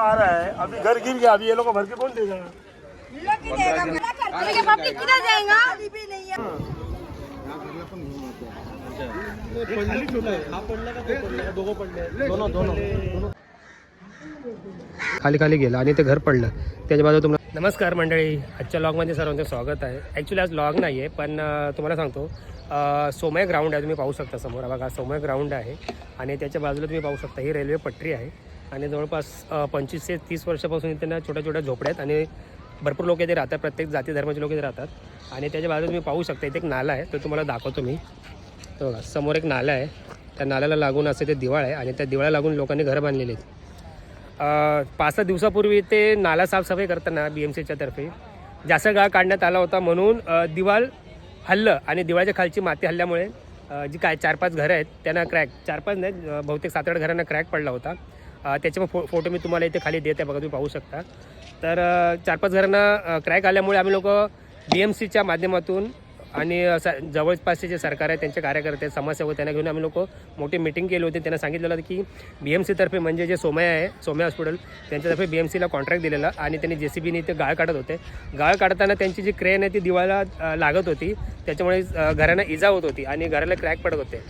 आ रहा है। अभी घर गिर गया अभी ये लोग को भर के कौन देगा? पब्लिक किधर जाएगा भी नहीं है खाली खाली गेलं आणि ते घर पडलं. त्याच्या बाजूला तुम्हाला नमस्कार मंडळी आजच्या लॉगमध्ये सर्वांचं स्वागत आहे. ॲक्च्युली आज लॉग नाही आहे पण तुम्हाला सांगतो सोमय ग्राउंड आहे तुम्ही पाहू शकता समोर. बघा सोमय ग्राउंड आहे आणि त्याच्या बाजूला तुम्ही पाहू शकता ही रेल्वे पटरी आहे. आणि जवळपास पंचवीस ते तीस वर्षापासून त्यांना छोट्या छोट्या झोपड्या आहेत आणि भरपूर लोक इथे राहतात प्रत्येक जाती धर्माचे लोक इथे राहतात. आणि त्याच्या बाजूला तुम्ही पाहू शकता इथे एक नाला आहे तो तुम्हाला दाखवतो मी. तो बघा समोर एक नाला आहे. त्या नाल्याला लागून असं ते दिवाळ आहे आणि त्या दिवाळा लागून लोकांनी घरं बांधलेली आहेत. पाच सहा दिवसापूर्वी ते नाला साफसफाई करताना बी एम सीच्या तर्फे जास्त गाळ काढण्यात आला होता म्हणून दिवाळ दिवाल हल्लं आणि दिवाळीच्या खालची माती हल्ल्यामुळे जी काय चार पाच घरं आहेत त्यांना क्रॅक चार पाच नाही बहुतेक सात आठ घरांना क्रॅक पडला होता. त्याचे पण फो फोटो मी तुम्हाला इथे खाली देत आहे बघा तुम्ही पाहू शकता. तर चार पाच घरांना क्रॅक आल्यामुळे आम्ही लोक बी एम सीच्या माध्यमातून आणि स जवळपासचे जे सरकार आहे त्यांचे कार्यकर्ते समाजसेवक त्यांना घेऊन आम्ही लोक मोठी मिटिंग केली होती. त्यांना सांगितलेलं होतं की बी एम सीतर्फे म्हणजे जे सोमया आहे सोमया हॉस्पिटल त्यांच्यातर्फे बी एम सीला कॉन्ट्रॅक्ट दिलेला आणि त्यांनी जे सी बीने ते गाळ काढत होते. गाळ काढताना त्यांची जी क्रेन आहे ती दिवाळीला लागत होती. त्याच्यामुळे घरांना इजा होत होती आणि घराला क्रॅक पडत होते.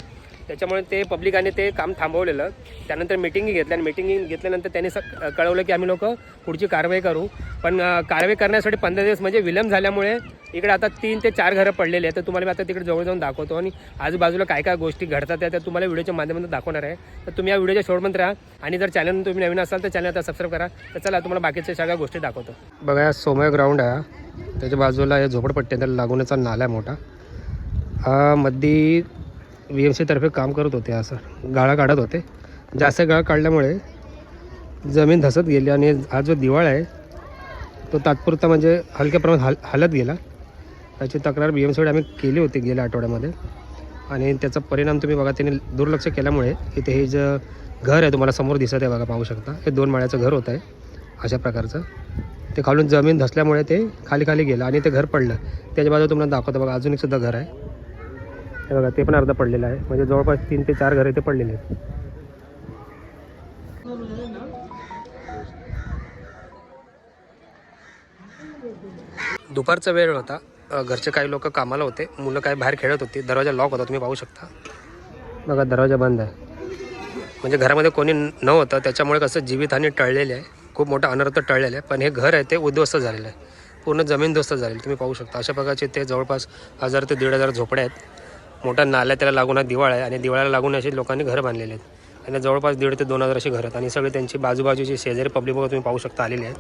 त्याच्यामुळे ते पब्लिकाने ते काम थांबवलेलं. त्यानंतर मीटिंगही घेतल्या आणि मिटिंग घेतल्यानंतर त्यांनी स कळवलं की आम्ही लोक पुढची कारवाई करू. पण कारवाई करण्यासाठी पंधरा दिवस म्हणजे विलंब झाल्यामुळे इकडे आता तीन ते चार घरं पडलेले आहेत. तर तुम्हाला मी आता तिकडे जवळ जाऊन दाखवतो आणि आजूबाजूला काय काय गोष्टी घडतात त्या तुम्हाला व्हिडिओच्या माध्यमातून दाखवणार आहे. तर तुम्ही या व्हिडिओच्या शेवटपर्यंत राहा आणि जर चॅनल तुम्ही नवीन असाल तर चॅनल आता सबस्क्राईब करा. तर चला तुम्हाला बाकीच्या सगळ्या गोष्टी दाखवतो. बघा या सोमय ग्राउंड आहे. त्याच्या बाजूला या झोपडपट्टी आहे, त्याला लागूनचा नाला आहे मोठा. हा मध्ये बी एम सीतर्फे काम करत होते असं. गाळा काढत होते. जास्त गाळा काढल्यामुळे जमीन धसत गेली आणि हा जो दिवाळा आहे तो तात्पुरता म्हणजे हलक्या प्रमाणात हल हलत गेला. त्याची तक्रार बी एम सीकडे आम्ही केली होती गेल्या आठवड्यामध्ये. आणि त्याचा परिणाम तुम्ही बघा त्याने दुर्लक्ष केल्यामुळे इथे हे जे घर आहे तुम्हाला समोर दिसत आहे बघा पाहू शकता. हे दोन माळ्याचं घर होतं आहे अशा प्रकारचं. ते खालून जमीन धसल्यामुळे ते खाली खाली गेलं आणि ते घर पडलं. त्याच्या बाजूला तुम्हाला दाखवतं बघा अजून एक सुद्धा घर आहे. हे बघा ते पण अर्ध पडलेलं आहे. म्हणजे जवळपास तीन ते चार घरे ते पडलेले आहेत. दुपारचा वेळ होता. घरचे काही लोक कामाला होते. मुलं काय बाहेर खेळत होती. दरवाजा लॉक होता तुम्ही पाहू शकता. बघा दरवाजा बंद आहे. म्हणजे घरामध्ये कोणी नव्हतं. त्याच्यामुळे कसं जीवितहानी टळलेली आहे. खूप मोठा अनर्थ टळलेला आहे. पण हे घर आहे ते उद्ध्वस्त झालेलं आहे. पूर्ण जमीन ध्वस्त झालेली तुम्ही पाहू शकता. अशा प्रकारचे ते जवळपास हजार ते दीड हजार झोपड्या आहेत. मोठा नाला त्याला लागून हा दिवाळ आहे आणि दिवाळाला लागून असे लोकांनी घरं बांधलेले आहेत. आणि जवळपास दीड ते दोन हजार अशी घरं आहेत. आणि सगळे त्यांची बाजूबाजूची शेजारी पब्लिक वगैरे तुम्ही पाहू शकता आलेली आहेत.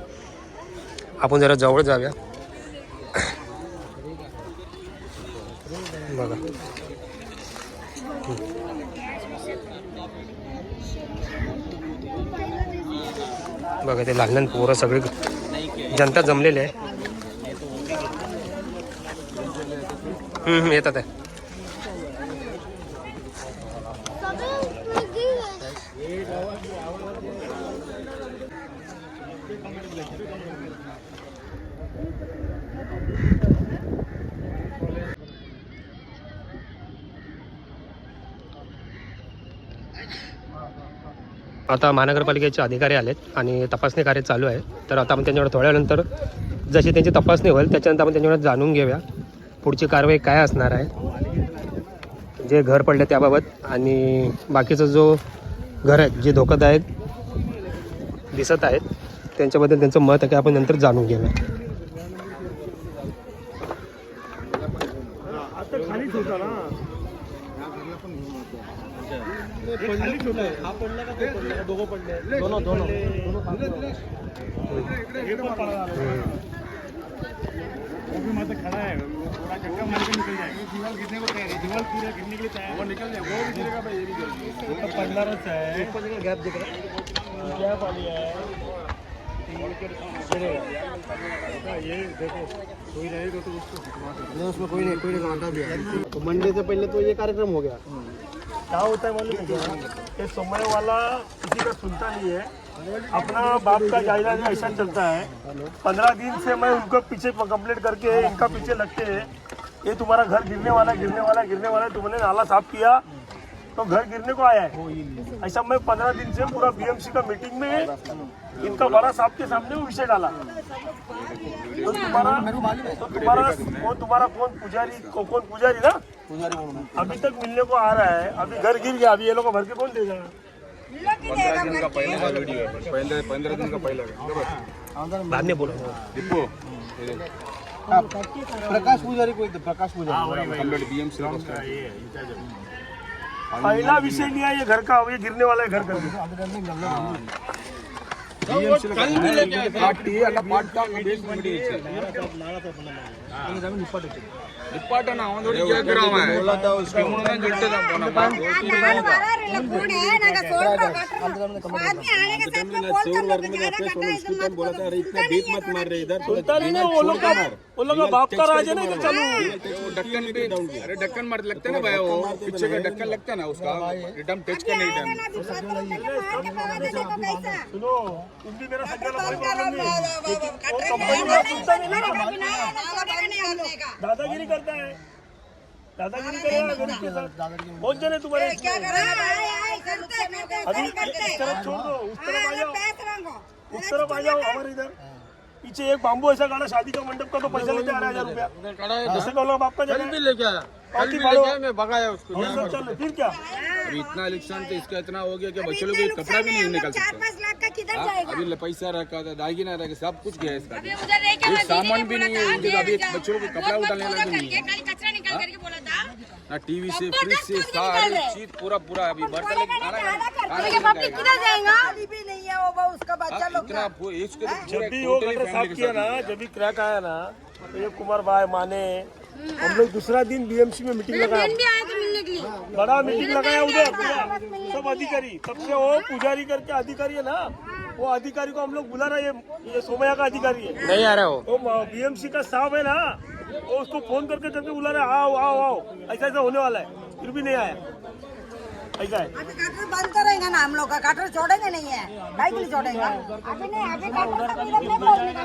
आपण जरा जवळ जाऊया. बघा. बघा ते लहान लहान पोरं सगळे जनता जमलेली आहे. येतात आहे. आता महानगरपालिकेचे अधिकारी आलेत आणि तपासणी कार्य चालू आहे. तर आता आपण त्यांच्याकडे थोड्या वेळानंतर जशी त्यांची तपासणी होईल त्याच्यानंतर आपण त्यांच्याकडे जाणून घेऊया पुढची कारवाई काय असणार आहे. जे घर पडले त्याबाबत आणि बाकीचं जो घर आहे जे धोकादायक दिसत आहेत त्यांच्याबद्दल त्यांचं मत आहे की आपण नंतर जाणून घेऊया. आता वो भी मतलब खड़ा है वो पूरा चक्का मार. के निकल जाएगा दीवार गिरने को तैयार है दीवार पूरा गिरने के लिए तैयार वो निकल जाए वो भी गिरेगा भाई ये भी गिरेगा वो तो है गैप दिख रहा है गैप वाली है ये देखो. कोई रहेगा तो उसको हटवा उसमें कोई नहीं. कोई नहीं भी तो मंडे से पहले तो ये कार्यक्रम हो गया. क्या होता है मालूम ये समय वाला किसी का सुनता नहीं है। अपना बाप का जायजा ऐसा चलता है। पंद्रह दिन से मैं उनको पीछे कंप्लीट करके, इनका पीछे लगते हैं ये तुम्हारा घर गिरने वाला गिरने वाला गिरने वाला, तुमने नाला साफ़ किया तो घर गिरने को आया है। ऐसा मैं पंद्रह दिन से पूरा बीएमसी का मीटिंग में इनका बड़ा साहब के सामने वो विषय डाला। तो तुम्हारा तो तुम्हारा वो तुम्हारा कौन पुजारी को, कौन पुजारी ना अभी तक मिलने को आ रहा है। अभी घर गिर गया। अभी ये लोग भर के कौन देगा पहले पंद्रह दिन का पहला है। बाद में बोलो प्रकाश पुजारी कोई प्रकाश पुजारी। बीएमसी पहला विषय नहीं है ये घर का ये गिरने वाला है घर का పార్టీ అలా పార్టీ నిప్పాటన అవన్ తోటి కేకురామ बोला था उसके मुंह में जुलते था हमारा रिलेक्ट है ना का सोल का कटर आदमी आने के साथ में बोल कर लोग ज्यादा कटा है तो मत बोला था इतना बीच मत मार रहे इधर सुनता नहीं ना वो लोग का वो लोग का बाप का राज है ना इधर चालू वो ढक्कन भी अरे ढक्कन मार लगता है ना भाई वो पीछे का ढक्कन लगता है ना उसका एकदम टच करने के टाइम सुनो तुम भी मेरा सज्जन कोई प्रॉब्लम नहीं। वो कंपनी में सुनता नहीं ना दादागिरी करता है। दादागिरी करेगा गरीब के साथ। कौन जने तुम्हारे अभी इस तरफ़ छोड़ दो उस तरफ़ आ जाओ। उस तरफ़ आ जाओ हमारे इधर। पीछे एक बाम्बू ऐसा गाड़ा शादी का मंडप का तो पैसा लेते आ रहा हज़ार रुपया। जैसे का बाप का जगह है। लेके आया मैं भगाया उसको। फिर क्या? अभी इतना इलेक्शन तो इसका इतना हो गया कि बच्चे लोग कपड़ा भी नहीं निकल सकते। पाँच लाख का किधर हाँ, जाएगा? अभी पैसा रखा था दागिना रखा सब कुछ गया इसका अभी के सामान भी नहीं है अभी बच्चों को कपड़ा उठाने लगे नहीं है। खाली कचरा निकाल करके बोला था। ना टीवी से फ्रिज से सारी चीज़ पूरा पूरा अभी बर्तन लेके खाना खाना पब्लिक किधर जाएगा? भी नहीं है वो उसका बच्चा हाँ, इतना पू- इसको तो पूरा जब भी वो साफ़ किया ना जब भी क्रैक आया ना तो ये कुमार भाई माने हम लोग दूसरा दिन बीएमसी में मीटिंग लगाया बड़ा मीटिंग लगाया उधर सब अधिकारी तब से वो पुजारी करके अधिकारी है ना? वो अधिकारी को हम लोग बुला रहे हैं। ये सोमया का अधिकारी है। नाही आ रहा हो वो बीएमसी का स्टाफ है ना? वो उसको फोन करके करके बुला रहे हैं, आओ आओ आओ। ऐसा ऐसा होने वाला है। फिर भी नहीं आया। है कटर बंद करेंगे ना हम लोग का। कटर छोड़ेंगे नहीं है। के लिए छोड़ेंगे। अभी नहीं अभी कटर सब इधर नहीं बोलने का,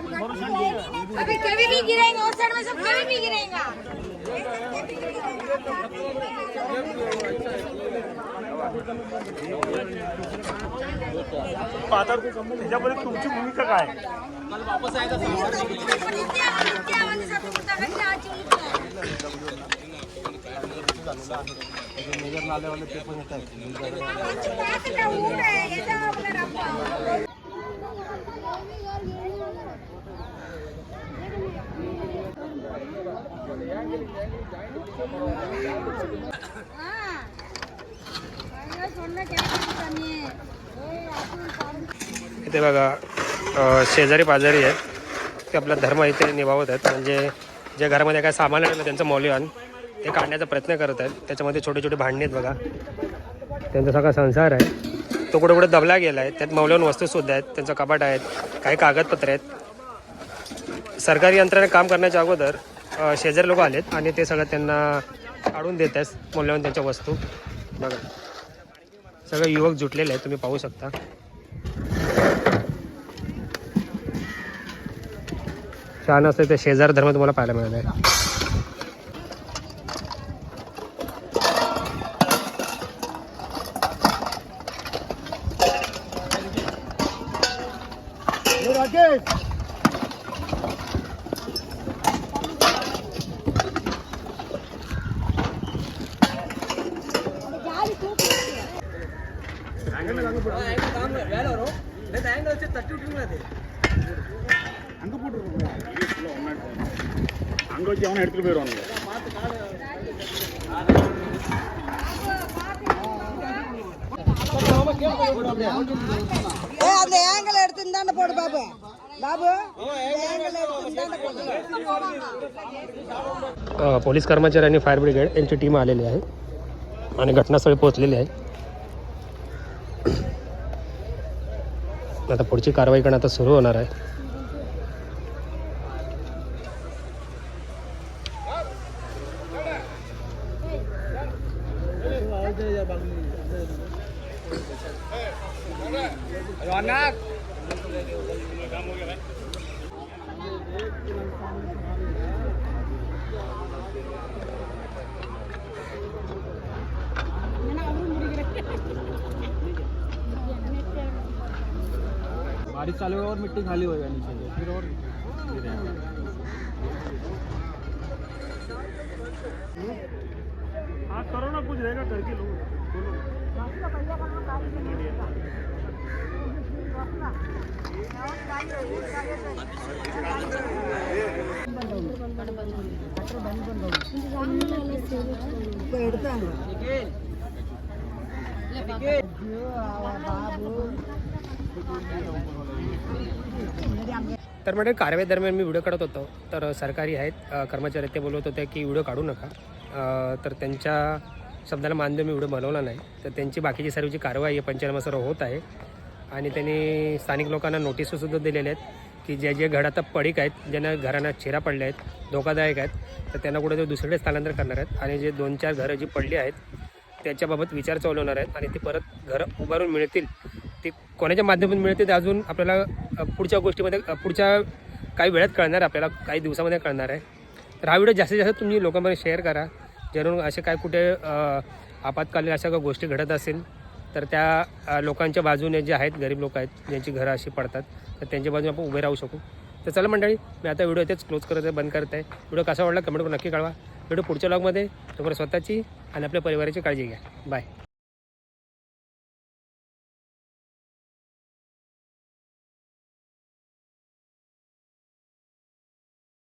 अभी कभी भी गिरेंगे उस साइड में सब कभी भी गिरेगा। आता त्याच्यामध्ये तुमची भूमिका काय आहे? म्हणजे मेजर नाले ते पण येत आहेत. इथे बघा शेजारी पाजारी आहेत. ते आपला धर्म इथे निभावत आहेत. म्हणजे जे घरामध्ये काय सामान आणलं त्यांचं मौल्यवान. ते काढण्याचा प्रयत्न करत आहेत. त्याच्यामध्ये छोटे छोटे भांडणे आहेत बघा. त्यांचा सगळा संसार आहे. तो कुठे कुठे दबला गेला आहे. त्यात मौल्यवान वस्तूसुद्धा आहेत. त्यांचं कपाट आहेत. काही कागदपत्र आहेत. सरकारी यंत्रणा काम करण्याच्या अगोदर शेजारी लोक आलेत आणि ते सगळं त्यांना काढून देत आहेत. मौल्यवान त्यांच्या वस्तू. बघा. सगळे युवक जुटलेले आहेत. तुम्ही पाहू शकता. छान असते ते शेजार धर्म तुम्हाला पाहायला मिळत आहे ராகேஷ் வேலை வரும் ஆங்கிள் வச்சு தட்டி விட்டுருங்களா அது அங்கே போட்டுருக்கோம் அங்கே வச்சு அவனை எடுத்துகிட்டு போயிடுவாங்க பாபு ஏங்கல் எடுத்து இந்தாண்ட போடு अ, पोलीस कर्मचारी आणि फायर ब्रिगेड यांची टीम आलेली आहे आणि घटनास्थळी पोहोचलेली आहे आता पुढची कारवाई करणं आता सुरू होणार आहे बारिश चालू और मिट्टी खाली हो जानी चाहिए फिर और हाँ करो ना कुछ रहेगा टर्की लोग तर म्हणजे कारवाई दरम्यान मी व्हिडिओ काढत होतो. तर सरकारी आहेत कर्मचारी ते बोलत होते की व्हिडिओ काढू नका. तर त्यांच्या शब्दाला मान देऊन मी व्हिडिओ बनवला नाही. तर त्यांची बाकीची सर्व जी कारवाई आहे पंचनामा सर्व होत आहे. आणि त्यांनी स्थानिक लोकांना नोटीससुद्धा दिलेल्या आहेत की जे जे घड आता पडीक आहेत ज्यांना घरांना चिरा पडल्या आहेत धोकादायक आहेत तर त्यांना कुठे दुसरीकडे स्थलांतर करणार आहेत. आणि जे दोन चार घरं जी पडली आहेत त्याच्याबाबत विचार चालवणार आहेत आणि ती परत घरं उभारून मिळतील. ती कोणाच्या माध्यमातून मिळतील ते अजून आपल्याला पुढच्या गोष्टीमध्ये पुढच्या काही वेळात कळणार आहे आपल्याला काही दिवसामध्ये कळणार आहे. तर हा व्हिडिओ जास्तीत जास्त तुम्ही लोकांमध्ये शेअर करा. जेणेकरून असे काय कुठे आपत्कालीन अशा काही गोष्टी घडत असेल तर त्या लोकांच्या बाजूने जे आहेत गरीब लोक आहेत ज्यांची घरं अशी पडतात तर त्यांच्या बाजूने आपण उभे राहू शकू. तर चला मंडळी मी आता व्हिडिओ इथेच क्लोज करत आहे बंद करत आहे व्हिडिओ कसा वाटला कमेंट करून नक्की कळवा. व्हिडिओ पुढच्या लॉगमध्ये तुम्हाला स्वतःची आणि आपल्या परिवाराची काळजी घ्या. बाय